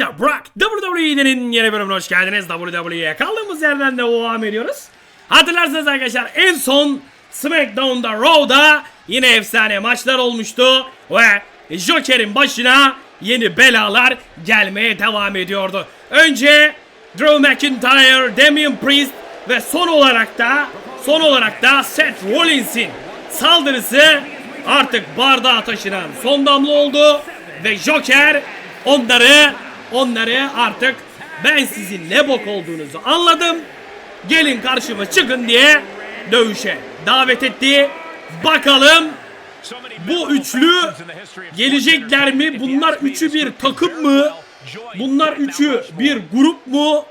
arkadaşlar Brock WWE'nin yeni bölümüne hoş geldiniz. WWE'ye kaldığımız yerden devam ediyoruz. Hatırlarsınız arkadaşlar en son SmackDown'da Raw'da yine efsane maçlar olmuştu ve Joker'in başına yeni belalar gelmeye devam ediyordu. Önce Drew McIntyre, Damian Priest ve son olarak da son olarak da Seth Rollins'in saldırısı artık bardağa taşınan son damla oldu ve Joker onları onları artık ben sizin ne bok olduğunuzu anladım. Gelin karşıma çıkın diye dövüşe davet etti. Bakalım bu üçlü gelecekler mi? Bunlar üçü bir takım mı? Bunlar üçü bir grup mu?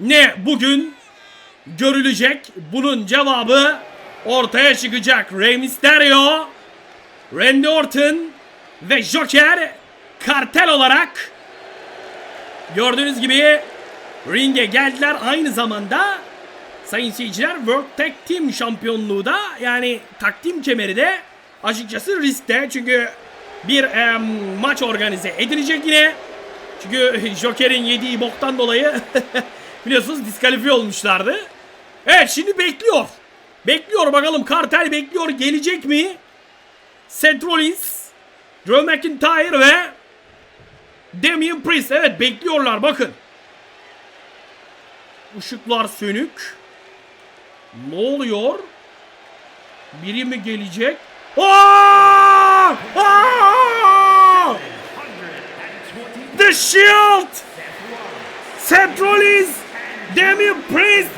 Ne bugün görülecek? Bunun cevabı ortaya çıkacak. Rey Mysterio, Randy Orton ve Joker kartel olarak gördüğünüz gibi ringe geldiler. Aynı zamanda sayın seyirciler World Tag Team şampiyonluğu da yani takdim kemeri de açıkçası riskte. Çünkü bir em, maç organize edilecek yine. Çünkü Joker'in yediği boktan dolayı biliyorsunuz diskalifiye olmuşlardı. Evet şimdi bekliyor. Bekliyor bakalım kartel bekliyor gelecek mi? Seth Rollins, Drew McIntyre ve Damian Priest. Evet bekliyorlar bakın. Işıklar sönük. Ne oluyor? Biri mi gelecek? Aa! The Shield! Seth Rollins, Damian Priest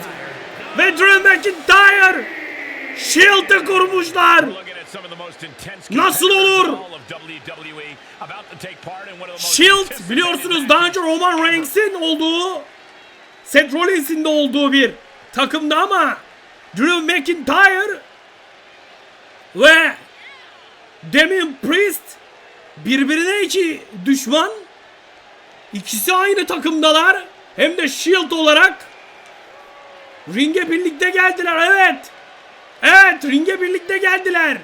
ve Drew McIntyre Shield'ı kurmuşlar. Nasıl olur? Shield biliyorsunuz daha önce Roman Reigns'in olduğu Seth Rollins'in de olduğu bir takımda ama Drew McIntyre ve Damian Priest birbirine iki düşman. İkisi aynı takımdalar. Hem de Shield olarak ringe birlikte geldiler. Evet. Evet ringe birlikte geldiler.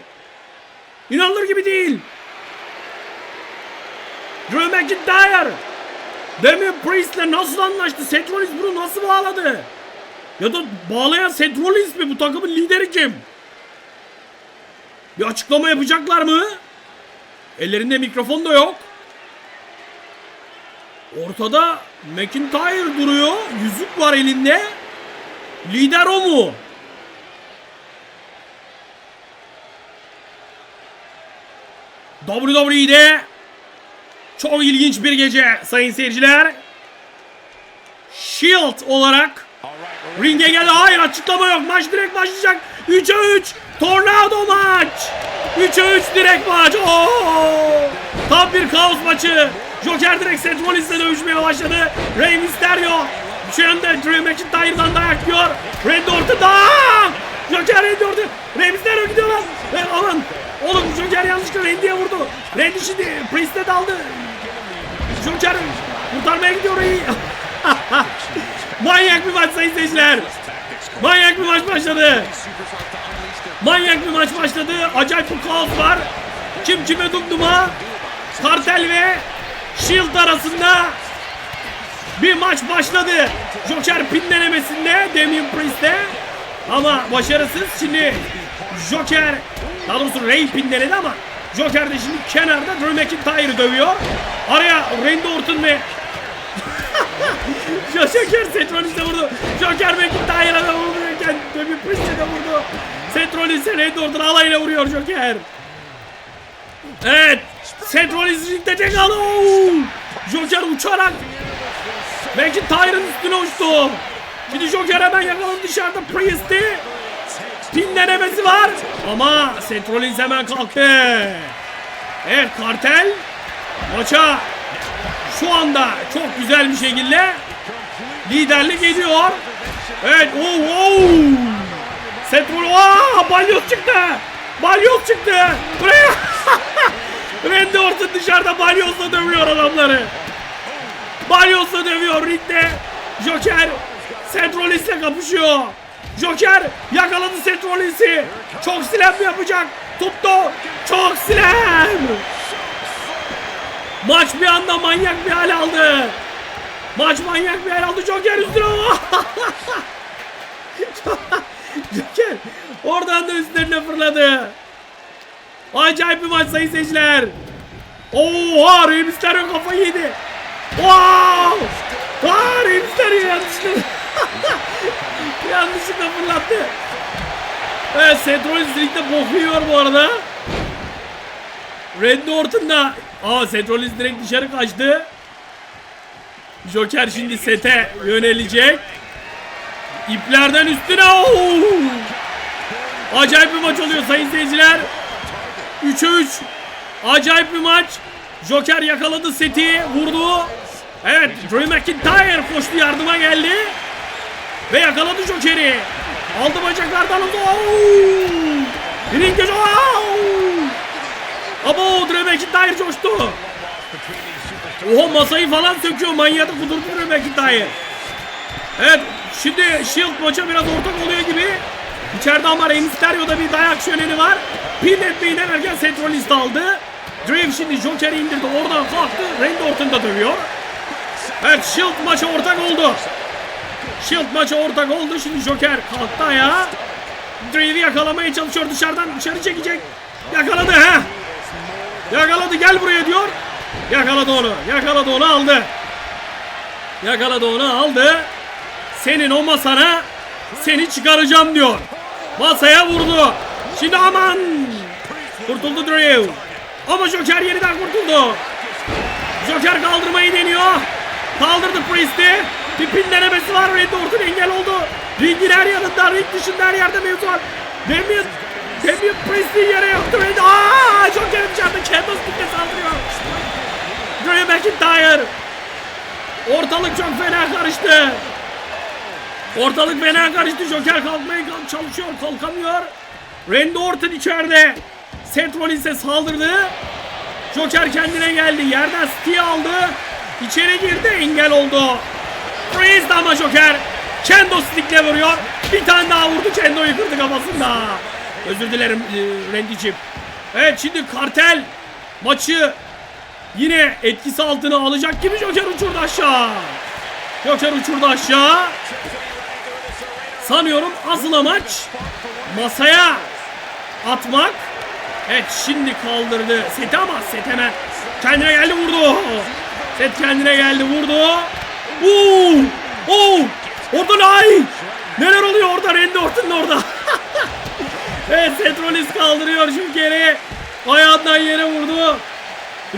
İnanılır gibi değil. Drew McIntyre Damian Priest'le nasıl anlaştı? Seth Rollins bunu nasıl bağladı? Ya da bağlayan Seth Rollins mi? Bu takımın lideri kim? Bir açıklama yapacaklar mı? Ellerinde mikrofon da yok. Ortada McIntyre duruyor. Yüzük var elinde. Lider o mu? WWE'de çok ilginç bir gece sayın seyirciler. Shield olarak ringe geldi. Hayır açıklama yok. Maç direkt başlayacak. 3'e 3 tornado maç. 3'e 3 direkt maç. Oo! Tam bir kaos maçı. Joker direkt Seth Rollins'le dövüşmeye başladı. Rey Mysterio şu anda Drew McIntyre'dan dayak yiyor. Randy Orton Joker Randy Orton. Rey Mysterio gidiyor lan. Ve aman oğlum Joker yanlışlıkla Randy'ye vurdu. Randy şimdi Priest'e daldı. Joker kurtarmaya gidiyor iyi. Manyak bir maç sayın seyirciler. Manyak bir maç başladı. Manyak bir maç başladı. Acayip bir kaos var. Kim kime dumduma. Kartel ve Shield arasında bir maç başladı. Joker pin denemesinde Damian Priest'e ama başarısız. Şimdi Joker daha doğrusu Ray pin denedi ama Joker de şimdi kenarda Drew McIntyre'ı dövüyor. Araya Randy Orton ve Joker Seth Rollins'e vurdu. Joker McIntyre'a da vururken Damian Priest'e de vurdu. Seth Rollins'e Randy Orton alayla vuruyor Joker. Evet. Seth Rollins ringde tek! Joker uçarak McIntyre'ın üstüne uçtu. Şimdi Joker hemen yakaladı dışarıda Priest'i. Pin denemesi var. Ama Seth Rollins hemen kalktı. Evet kartel maça şu anda çok güzel bir şekilde liderlik ediyor. Evet. Oh, oh. Seth Rollins. Aa, balyoz çıktı. Balyoz çıktı. Buraya. Randy Orton dışarıda balyozla dövüyor adamları. Balyozla dövüyor ringde. Joker Seth Rollins'le kapışıyor. Joker yakaladı Seth Rollins'i. Çok slam yapacak. Tuttu. Çok slam. Maç bir anda manyak bir hal aldı. Maç manyak bir yer aldı. Joker üstüne. Joker oradan da üstlerine fırladı. Acayip bir maç sayın seyirciler. Oha Rey Mysterio kafayı yedi. Wow! Aa Rey Mysterio yanlışlıkla. yanlışlıkla fırlattı. Evet Seth Rollins ligde bokuyor bu arada. Randy Orton da Aa Seth Rollins direkt dışarı kaçtı. Joker şimdi sete yönelecek. İplerden üstüne. Oo! Acayip bir maç oluyor sayın seyirciler. 3'e 3. Acayip bir maç. Joker yakaladı seti, vurdu. Evet, Drew McIntyre koştu yardıma geldi. Ve yakaladı Joker'i. Aldı bacaklardan. Oo! Ring köşe. Abo Drew McIntyre coştu. Oha masayı falan söküyor. Manyada kudurdu Drew McIntyre. Evet şimdi Shield maça biraz ortak oluyor gibi. İçeride ama Rey bir dayak şöleni var. Pin etmeyi denerken de aldı. Drew şimdi Joker'i indirdi. Oradan kalktı. Randy Orton da dövüyor. Evet Shield maça ortak oldu. Shield maça ortak oldu. Şimdi Joker kalktı ayağa. Drew'i yakalamaya çalışıyor dışarıdan. Dışarı çekecek. Yakaladı ha. Yakaladı gel buraya diyor. Yakaladı onu. Yakaladı onu aldı. Yakaladı onu aldı. Senin o masana seni çıkaracağım diyor. Masaya vurdu. Şimdi aman. Kurtuldu Drew. Ama Joker yeniden kurtuldu. Joker kaldırmayı deniyor. Kaldırdı Priest'i. Bir pin denemesi var. Randy Orton engel oldu. Ringin her yanında, ring dışında her yerde mevzu var. Damien, Damien Priest'i yere yaptı. Randy. Aaa! Joker dışarıda Candlestick'le saldırıyor. Drew McIntyre. Ortalık çok fena karıştı. Ortalık fena karıştı. Joker kalkmaya kalk- çalışıyor. Kalkamıyor. Randy Orton içeride. Seth Rollins'e saldırdı. Joker kendine geldi. Yerden Steve aldı. İçeri girdi. Engel oldu. Priest ama Joker. Kendo stickle vuruyor. Bir tane daha vurdu. Kendo'yu kırdı kafasında. Özür dilerim e, Randy'ciğim. Evet şimdi kartel maçı yine etkisi altına alacak gibi Joker uçurdu aşağı. Joker uçurdu aşağı. Sanıyorum asıl amaç masaya atmak. Evet şimdi kaldırdı Seti ama Set hemen kendine geldi vurdu. Set kendine geldi vurdu. Oo! Oo! Orada ay! Neler oluyor orada Randy Orton orada. evet Seth Rollins kaldırıyor şu kere. Ayağından yere vurdu.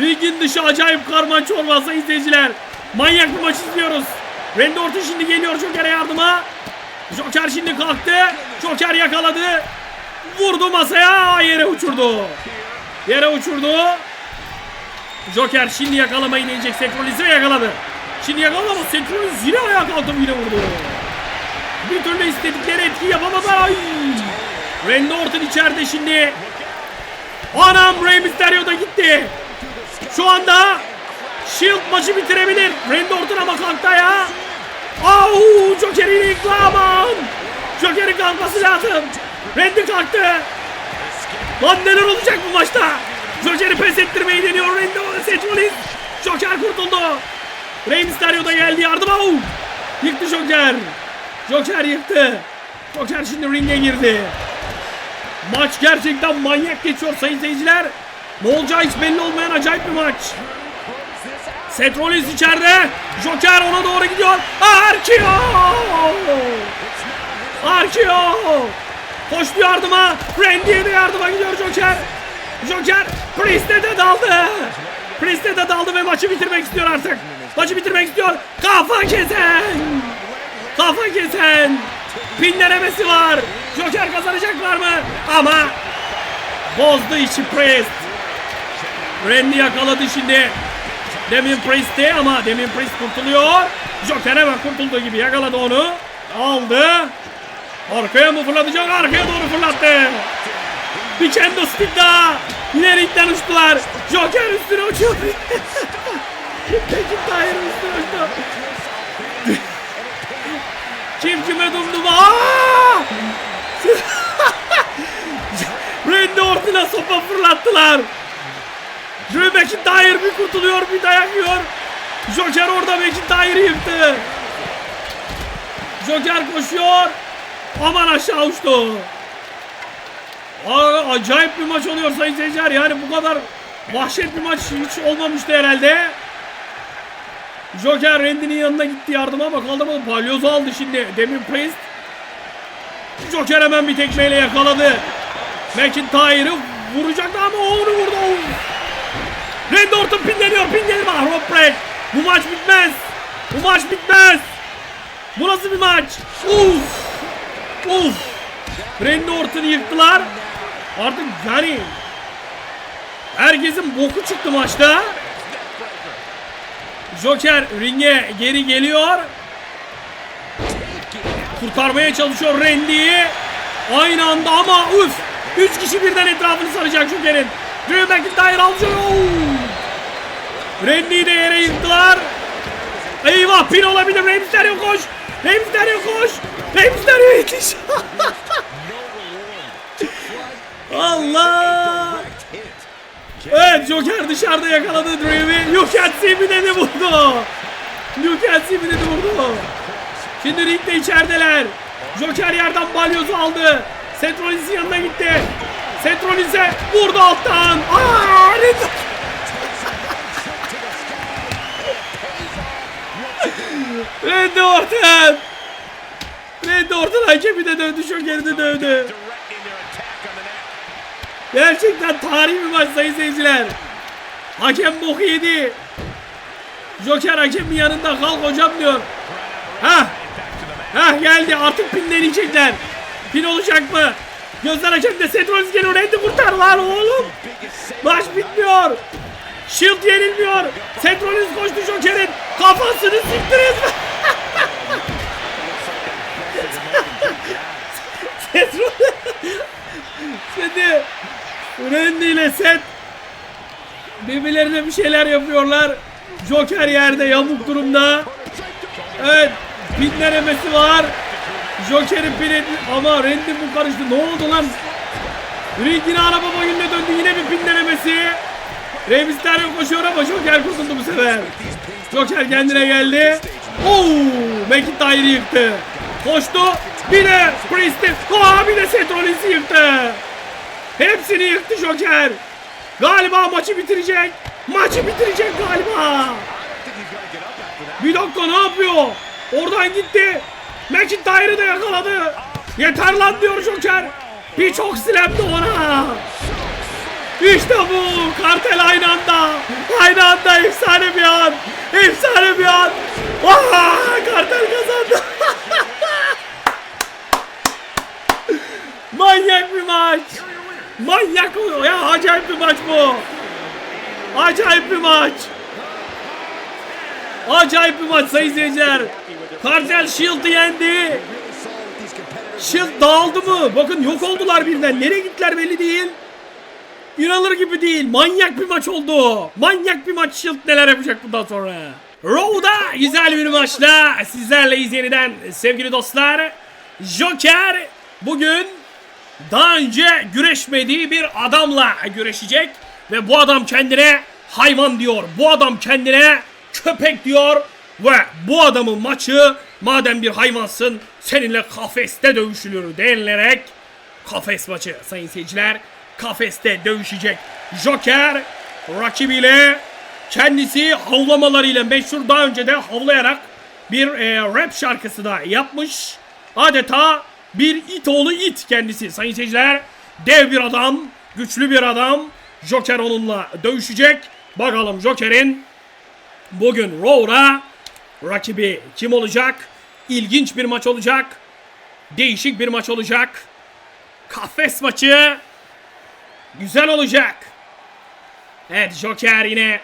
Ringin dışı acayip karman çorbası izleyiciler. Manyak bir maç izliyoruz. Randy Orton şimdi geliyor Joker'e yardıma. Joker şimdi kalktı. Joker yakaladı. Vurdu masaya yere uçurdu. Yere uçurdu. Joker şimdi yakalamayı deneyecek Seth Rollins'i yakaladı. Şimdi yakalamadı. Seth Rollins yine ayağa kalktı yine vurdu. Bir türlü istedikleri etki yapamadı. Ay. Randy Orton içeride şimdi. Anam Rey Mysterio da gitti. Şu anda Shield maçı bitirebilir. Randy Orton ama kalktı ayağa. Au! Joker'in ilk aman! Joker'in kalkması lazım. Randy kalktı. Lan neler olacak bu maçta? Joker'i pes ettirmeyi deniyor Randy Rollins. Joker kurtuldu. Rey Mysterio geldi yardıma. Au! Yıktı Joker. Joker yıktı. Joker şimdi ringe girdi. Maç gerçekten manyak geçiyor sayın seyirciler. Ne olacağı hiç belli olmayan acayip bir maç. Seth Rollins içeride. Joker ona doğru gidiyor. Arkeo! Arkeo! Koştu yardıma. Randy'ye de yardıma gidiyor Joker. Joker Priest'e de daldı. Priest'e de daldı ve maçı bitirmek istiyor artık. Maçı bitirmek istiyor. Kafa kesen. Kafa kesen. Pin denemesi var. Joker kazanacaklar mı? Ama bozdu işi Priest. Randy yakaladı şimdi. Demin Priest'i ama Demin Priest kurtuluyor. Joker hemen kurtulduğu gibi yakaladı onu. Aldı. Arkaya mı fırlatacak? Arkaya doğru fırlattı. Bir kendo stick daha. Yine ringden uçtular. Joker üstüne uçuyor. McIntyre üstüne uçtu. Kim kime dumdum? Aa! Randy Orton'a sopa fırlattılar. Drew McIntyre bir kurtuluyor bir dayak yiyor. Joker orada McIntyre'ı yıktı. Joker koşuyor. Aman aşağı uçtu. Aa, acayip bir maç oluyor sayın seyirciler. Yani bu kadar vahşet bir maç hiç olmamıştı herhalde. Joker Randy'nin yanına gitti yardıma ama kaldırmadı. Balyozu aldı şimdi. Demir Priest. Joker hemen bir tekmeyle yakaladı. McIntyre'ı vuracaktı ama onu vurdu. Randy Orton pinleniyor. Pinleri var. Rob Break. Bu maç bitmez. Bu maç bitmez. Bu nasıl bir maç? Uf. Uf. Randy Orton'u yıktılar. Artık yani herkesin boku çıktı maçta. Joker ringe geri geliyor. Kurtarmaya çalışıyor Randy'yi. Aynı anda ama üf. Üç kişi birden etrafını saracak Joker'in. Drew McIntyre alıyor. Randy'yi de yere yıktılar. Eyvah pin olabilir. Rey Mysterio koş. Rey Mysterio koş. Rey Mysterio yetiş. Allah. Evet Joker dışarıda yakaladı see me dedi vurdu. Me dedi vurdu. Şimdi ringde içerideler. Joker yerden balyozu aldı. Seth Rollins'in yanına gitti. Seth Rollins'e vurdu alttan. Aa, Randy- Randy Orton. Randy Orton hakemi de dövdü, Joker'i de dövdü. Gerçekten tarihi bir maç sayın seyirciler. Hakem boku yedi. Joker hakemin yanında kalk hocam diyor. Hah. Hah geldi artık pinlenecekler. Pin olacak mı? Gözler hakemde Seth Rollins geliyor. Randy kurtar lan oğlum. Maç bitmiyor. Shield yenilmiyor. Seth Rollins koştu Joker'in kafasını siktiriz. Seth Rollins. Şimdi Randy ile Seth birbirlerine bir şeyler yapıyorlar. Joker yerde yamuk durumda. Evet. Pin denemesi var. Joker'in pini ama Randy bu karıştı. Ne oldu lan? Ring yine araba boyunca döndü. Yine bir pin denemesi. Rey Mysterio koşuyor ama Joker kurtuldu bu sefer. Joker kendine geldi. Oo, McIntyre'ı yıktı. Koştu. Bir de Priest'i. Aa, bir de Seth Rollins'i yıktı. Hepsini yıktı Joker. Galiba maçı bitirecek. Maçı bitirecek galiba. Bir dakika ne yapıyor? Oradan gitti. McIntyre'ı da yakaladı. Yeter lan diyor Joker. Bir çok silemdi ona. İşte bu. Kartel aynı anda. Aynı anda efsane bir an. Efsane bir an. Aa, kartel kazandı. Manyak bir maç. Manyak o ya acayip bir maç bu. Acayip bir maç. Acayip bir maç sayın seyirciler. Kartel Shield'ı yendi. Shield dağıldı mı? Bakın yok oldular birden. Nereye gittiler belli değil. İnanılır gibi değil. Manyak bir maç oldu. Manyak bir maç Shield neler yapacak bundan sonra. Raw'da güzel bir maçla sizlerleyiz yeniden sevgili dostlar. Joker bugün daha önce güreşmediği bir adamla güreşecek. Ve bu adam kendine hayvan diyor. Bu adam kendine köpek diyor. Ve bu adamın maçı madem bir hayvansın seninle kafeste dövüşülür denilerek kafes maçı sayın seyirciler. Kafeste dövüşecek Joker rakibiyle kendisi havlamalarıyla meşhur daha önce de havlayarak bir e, rap şarkısı da yapmış. Adeta bir it oğlu it kendisi sayın seyirciler. Dev bir adam, güçlü bir adam. Joker onunla dövüşecek. Bakalım Joker'in bugün Raw'da rakibi kim olacak? İlginç bir maç olacak. Değişik bir maç olacak. Kafes maçı güzel olacak. Evet Joker yine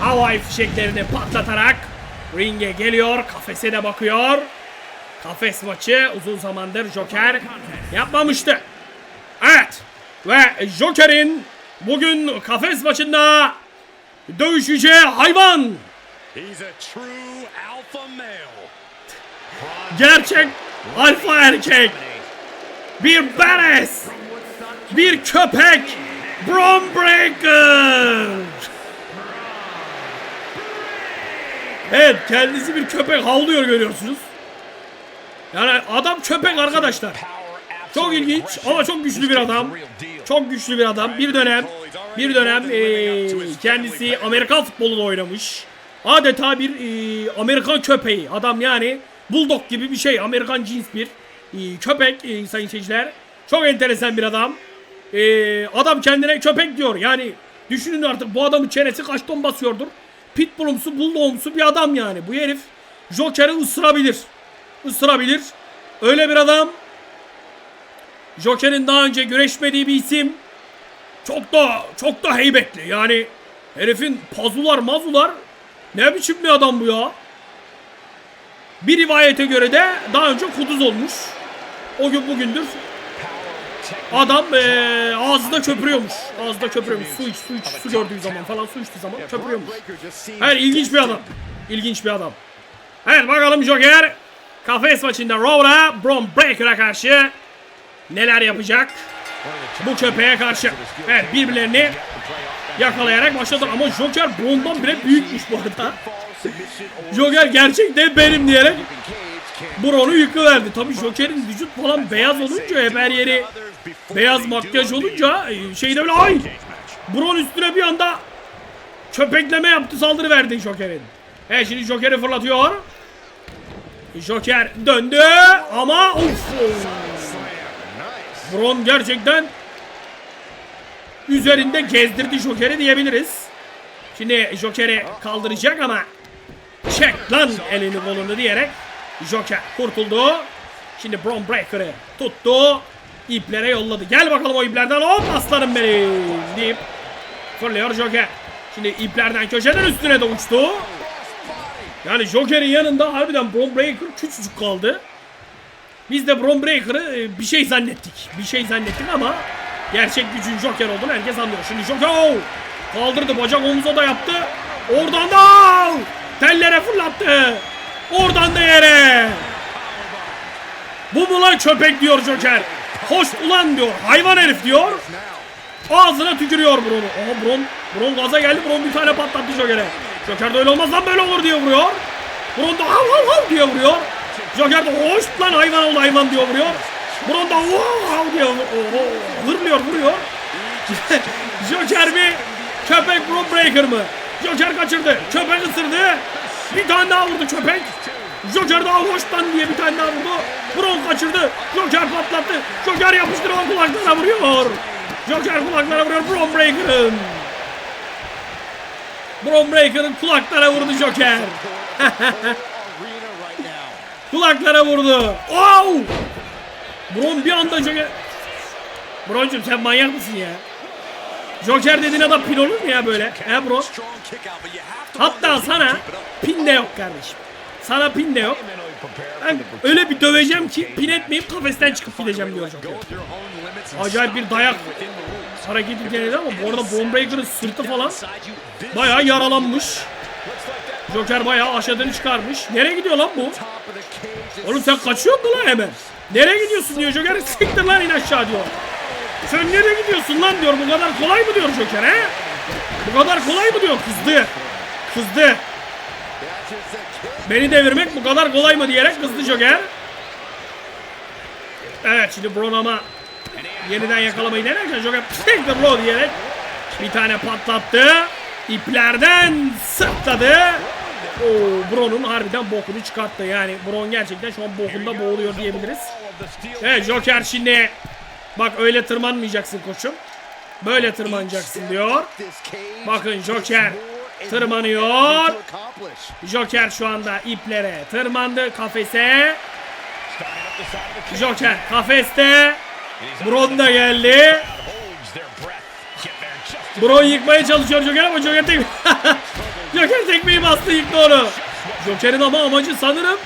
havai fişeklerini patlatarak ringe geliyor. Kafese de bakıyor. Kafes maçı uzun zamandır Joker yapmamıştı. Evet. Ve Joker'in bugün kafes maçında dövüşeceği hayvan. He's a true alpha male. Gerçek alfa erkek. Bir badass. Bir köpek. Brom Breaker. Evet kendisi bir köpek havlıyor görüyorsunuz. Yani adam köpek arkadaşlar. Çok ilginç ama çok güçlü bir adam. Çok güçlü bir adam. Bir dönem bir dönem eee, kendisi Amerikan futbolunu oynamış. Adeta bir eee, Amerikan köpeği. Adam yani bulldog gibi bir şey. Amerikan cins bir eee, köpek eee, sayın seyirciler. Çok enteresan bir adam. Eee, adam kendine köpek diyor. Yani düşünün artık bu adamın çenesi kaç ton basıyordur. Pitbullumsu, bulldogumsu bir adam yani. Bu herif Joker'i ısırabilir. Isırabilir. Öyle bir adam. Joker'in daha önce güreşmediği bir isim. Çok da çok da heybetli. Yani herifin pazular mazular ne biçim bir adam bu ya. Bir rivayete göre de daha önce kuduz olmuş. O gün bugündür adam eee ağzında köpürüyormuş. Ağzında köpürüyormuş. Su iç, su iç, su gördüğü zaman falan su içtiği zaman köpürüyormuş. Evet ilginç bir adam. İlginç bir adam. Evet bakalım Joker kafes maçında Raw'da Braun Breaker'a karşı neler yapacak? Bu köpeğe karşı. Evet birbirlerini yakalayarak başladılar ama Joker Braun'dan bile büyükmüş bu arada. Joker gerçekten benim diyerek Braun'u yıkıverdi. Tabi Joker'in vücut falan beyaz olunca her yeri beyaz makyaj olunca e, şeyde böyle ay Braun üstüne bir anda köpekleme yaptı saldırı verdi Joker'in. Evet şimdi Joker'i fırlatıyor. Joker döndü ama uf. Braun gerçekten üzerinde gezdirdi Joker'i diyebiliriz. Şimdi Joker'i kaldıracak ama çek lan elini kolunu diyerek Joker kurtuldu. Şimdi Braun Breaker'ı tuttu. İplere yolladı. Gel bakalım o iplerden hop aslanım benim deyip fırlıyor Joker. Şimdi iplerden köşeden üstüne de uçtu. Yani Joker'in yanında harbiden Braun Breaker küçücük kaldı. Biz de Braun Breaker'ı e, bir şey zannettik. Bir şey zannettik ama gerçek gücün Joker olduğunu herkes anlıyor. Şimdi Joker oh! kaldırdı bacak omuza da yaptı. Oradan da tellere fırlattı. Oradan da yere. Bu mu lan köpek diyor Joker. Hoş ulan diyor. Hayvan herif diyor. Ağzına tükürüyor Braun'u. Aha Braun, Braun gaza geldi. Braun bir tane patlattı Joker'e. Joker de öyle olmaz lan böyle olur diye vuruyor. Braun da hav hav hav diye vuruyor. Joker de hoş lan hayvan oldu hayvan diye vuruyor. Braun da hav hav diye vu- oho, hırlıyor vuruyor. Joker bir köpek Braun Breaker mı? Joker kaçırdı. Köpek ısırdı. Bir tane daha vurdu köpek. Joker daha hoştan diye bir tane daha vurdu. Braun kaçırdı. Joker patlattı. Joker yapıştırıyor kulaklarına vuruyor. Joker kulaklara vuruyor Braun Breaker'ın. Braun Breaker'ın kulaklara vurdu Joker. kulaklara vurdu. Wow! Braun bir anda Joker... Braun'cum sen manyak mısın ya? Joker dediğin adam pin olur mu ya böyle? He Braun? Hatta sana pin de yok kardeşim. Sana pin de yok. Ben öyle bir döveceğim ki pin etmeyip kafesten çıkıp gideceğim diyor Joker. Acayip bir dayak hareketi denedi ama bu arada Braun Breaker'ın sırtı falan bayağı yaralanmış. Joker bayağı aşağıdan çıkarmış. Nereye gidiyor lan bu? Oğlum sen kaçıyor mu lan hemen? Nereye gidiyorsun diyor Joker. Siktir lan in aşağı diyor. Sen nereye gidiyorsun lan diyor. Bu kadar kolay mı diyor Joker he? Bu kadar kolay mı diyor. Kızdı. Kızdı. Beni devirmek bu kadar kolay mı diyerek kızdı Joker. Evet şimdi Braun ama yeniden yakalamayı denerken Joker take the blow diyerek bir tane patlattı. İplerden sırtladı. Oo, Braun'un harbiden bokunu çıkarttı. Yani Braun gerçekten şu an bokunda boğuluyor diyebiliriz. Evet Joker şimdi bak öyle tırmanmayacaksın koçum. Böyle tırmanacaksın diyor. Bakın Joker tırmanıyor. Joker şu anda iplere tırmandı kafese. Joker kafeste. Braun da geldi. Braun yıkmaya çalışıyor Joker ama Joker tek... Joker tekmeyi bastı yıktı onu. Joker'in ama amacı sanırım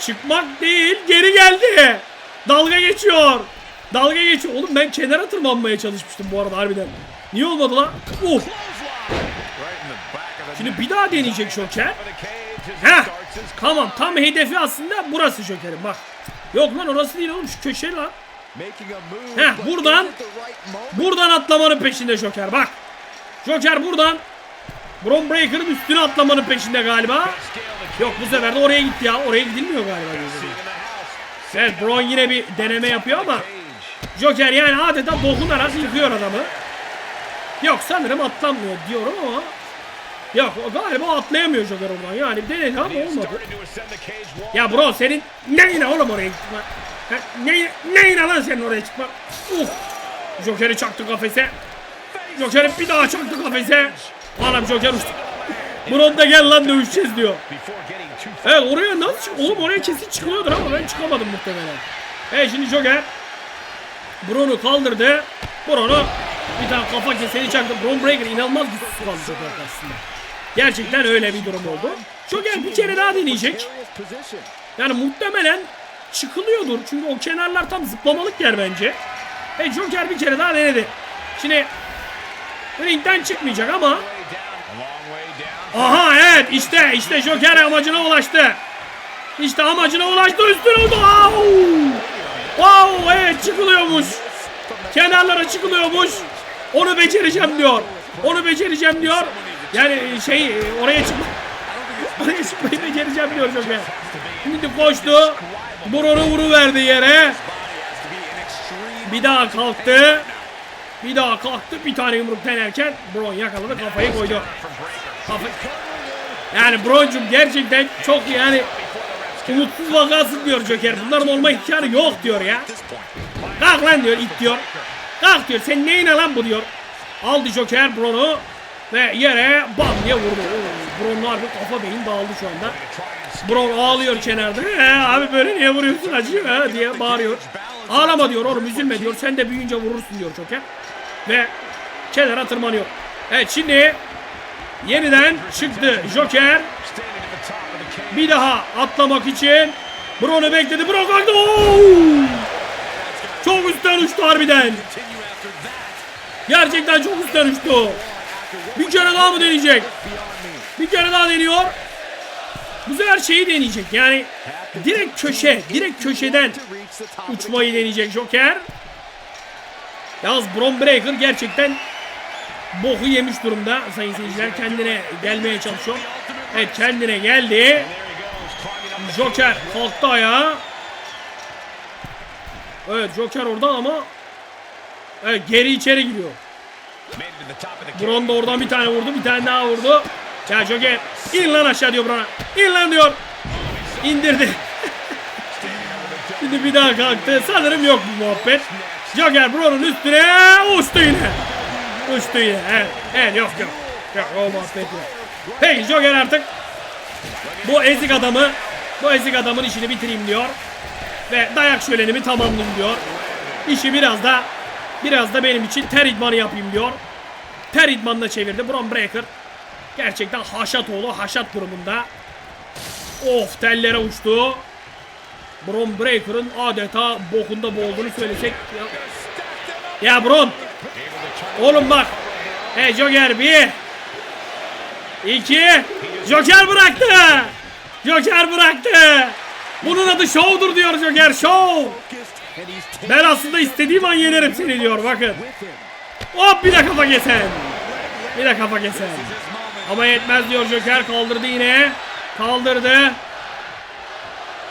çıkmak değil geri geldi. Dalga geçiyor. Dalga geçiyor. Oğlum ben kenara tırmanmaya çalışmıştım bu arada harbiden. Niye olmadı lan? Uh. Şimdi bir daha deneyecek Joker. Heh. Tamam tam hedefi aslında burası Joker'in bak. Yok lan orası değil oğlum şu köşe lan. Heh, buradan- Buradan atlamanın peşinde Joker bak. Joker buradan Bron Breaker'ın üstüne atlamanın peşinde galiba. Yok bu sefer de oraya gitti ya. Oraya gidilmiyor galiba. Evet Bron yine bir deneme yapıyor ama Joker yani adeta dokunarak yıkıyor adamı. Yok sanırım atlamıyor diyorum ama O galiba atlayamıyor Joker oradan yani denedi ama olmadı. Ya bro senin neyine oğlum oraya çıkma? Ha, neyine, lan senin oraya çıkma? Uf! Joker'i çaktı kafese. Joker'i bir daha çaktı kafese. Anam Joker uçtu. Bron da gel lan dövüşeceğiz diyor. Evet oraya nasıl çık? Oğlum oraya kesin çıkılıyordur ama ben çıkamadım muhtemelen. Evet şimdi Joker Bron'u kaldırdı. Bron'u bir tane kafa keseni çaktı. Bron Breaker inanılmaz güçsüz kaldı Joker karşısında. Gerçekten öyle bir durum oldu. Joker bir kere daha deneyecek. Yani muhtemelen çıkılıyordur. Çünkü o kenarlar tam zıplamalık yer bence. E Joker bir kere daha denedi. Şimdi ringden çıkmayacak ama Aha evet işte işte Joker amacına ulaştı. İşte amacına ulaştı üstüne oldu. Wow! Wow evet çıkılıyormuş. Kenarlara çıkılıyormuş. Onu becereceğim diyor. Onu becereceğim diyor. Yani şey oraya çıkma. Oraya çıkmayı becereceğim diyor Joker. Şimdi koştu. Burunu vuruverdi yere. Bir daha kalktı. Bir daha kalktı. Bir tane yumruk denerken Bron yakaladı kafayı koydu. Kafa... Yani Broncum gerçekten çok yani umutsuz vakasın diyor Joker. Bunların olma imkanı yok diyor ya. Kalk lan diyor it diyor. Kalk diyor sen neyine lan bu diyor. Aldı Joker Bron'u ve yere bam diye vurdu. Oo, Bron'un harbi kafa beyin dağıldı şu anda. Bron ağlıyor kenarda. He, abi böyle niye vuruyorsun acıyor ha diye bağırıyor. Ağlama diyor oğlum üzülme diyor. Sen de büyüyünce vurursun diyor Joker. Ve kenara tırmanıyor. Evet şimdi yeniden çıktı Joker. Bir daha atlamak için Bron'u bekledi. Bron kalktı. Çok üstten uçtu harbiden. Gerçekten çok üstten uçtu. Bir kere daha mı deneyecek? Bir kere daha deniyor. Bu sefer şeyi deneyecek. Yani direkt köşe, direkt köşeden uçmayı deneyecek Joker. Yalnız Bron Breaker gerçekten boku yemiş durumda sayın seyirciler. Kendine gelmeye çalışıyor. Evet kendine geldi. Joker kalktı ayağa. Evet Joker orada ama Evet geri içeri giriyor. Bron da oradan bir tane vurdu. Bir tane daha vurdu. Joker in lan aşağı diyor Bron'a. İn lan diyor. İndirdi. Şimdi bir daha kalktı. Sanırım yok bu muhabbet. Joker Bron'un üstüne uçtu yine. Uçtu yine. Evet, evet yok yok. Yok o muhabbet yok. Peki Joker artık bu ezik adamı bu ezik adamın işini bitireyim diyor. Ve dayak şölenimi tamamlayayım diyor. İşi biraz da biraz da benim için ter idmanı yapayım diyor. Ter idmanına çevirdi Bron Breaker. Gerçekten haşat oğlu haşat durumunda. Of tellere uçtu. Bron Breaker'ın adeta bokunda boğulduğunu söylesek. Ya, ya Bron. Oğlum bak. Hey Joker bir. İki. Joker bıraktı. Joker bıraktı. Bunun adı show'dur diyor Joker. Show. Ben aslında istediğim an yenerim seni diyor bakın. Hop bir de kafa kesen. Bir de kafa kesen. Ama yetmez diyor Joker kaldırdı yine. Kaldırdı.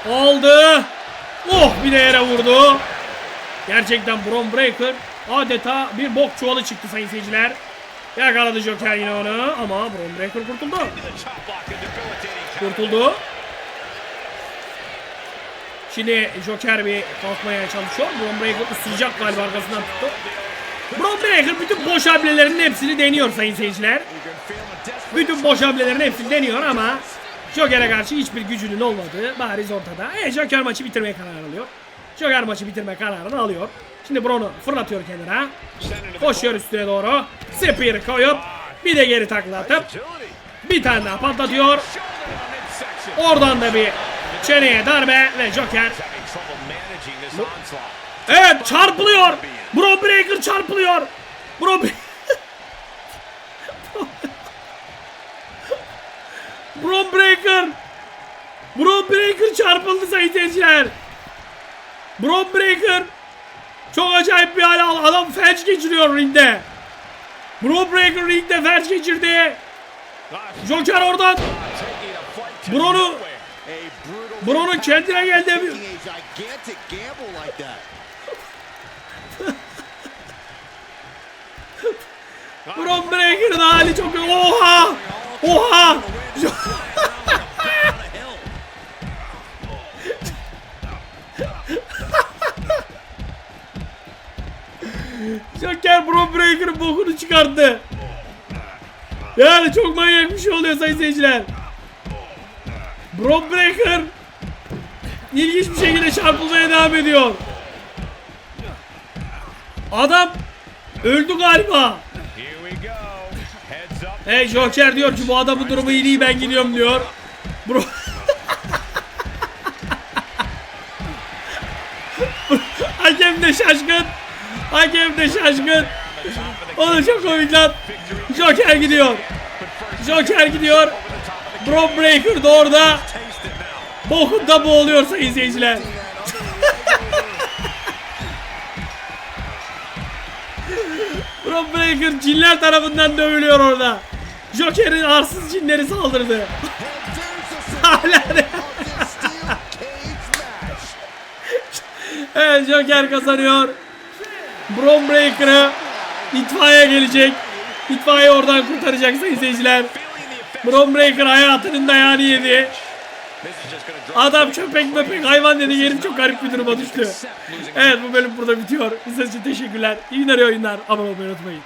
Aldı. Oh bir de yere vurdu. Gerçekten Bron Breaker adeta bir bok çuvalı çıktı sayın seyirciler. Yakaladı Joker yine onu ama Bron Breaker kurtuldu. Kurtuldu. Şimdi Joker bir kalkmaya çalışıyor. Bron Breaker ısıracak galiba arkasından tuttu. Bron Breaker bütün boş hamlelerinin hepsini deniyor sayın seyirciler. Bütün boş hamlelerin hepsini deniyor ama Joker'e karşı hiçbir gücünün olmadığı bariz ortada. E Joker maçı bitirmeye karar alıyor. Joker maçı bitirme kararını alıyor. Şimdi Bron'u fırlatıyor kenara. Koşuyor üstüne doğru. Spear koyup bir de geri takla atıp bir tane daha patlatıyor. Oradan da bir çeneye darbe ve Joker Evet çarpılıyor. Bron Breaker çarpılıyor. Bron Bron Breaker. Bron Breaker çarpıldı sayın seyirciler. Bron Breaker çok acayip bir hal aldı. Adam felç geçiriyor ringde. Bron Breaker ringde felç geçirdi. Joker oradan. Bro'nu Bro'nun kendine gel demiyor. Bron Breaker'ın hali çok kötü. Oha! Oha! Jo- Joker Bron Breaker'ın bokunu çıkarttı. Yani çok manyak bir şey oluyor sayın seyirciler. Bron Breaker ilginç bir şekilde çarpılmaya devam ediyor. Adam öldü galiba. Hey Joker diyor ki bu adamın durumu iyi değil ben gidiyorum diyor. Bro. Hakem de şaşkın. Hakem de şaşkın. O da çok komik lan. Joker gidiyor. Joker gidiyor. Bro Breaker da orada. Taste it now. Bokunda boğuluyor sayın seyirciler. Bro Breaker cinler tarafından dövülüyor orada. Joker'in arsız cinleri saldırdı. Hala. Evet Joker kazanıyor. Bron Breaker'ı itfaiye gelecek. İtfaiye oradan kurtaracak sayın seyirciler. Feeling the effects. Bron Breaker hayatının dayağını yedi. Adam köpek möpek hayvan dedi herif çok garip bir duruma düştü. Evet bu bölüm burada bitiyor. İzlediğiniz için teşekkürler. İyi günler oyunlar. Abone olmayı unutmayın.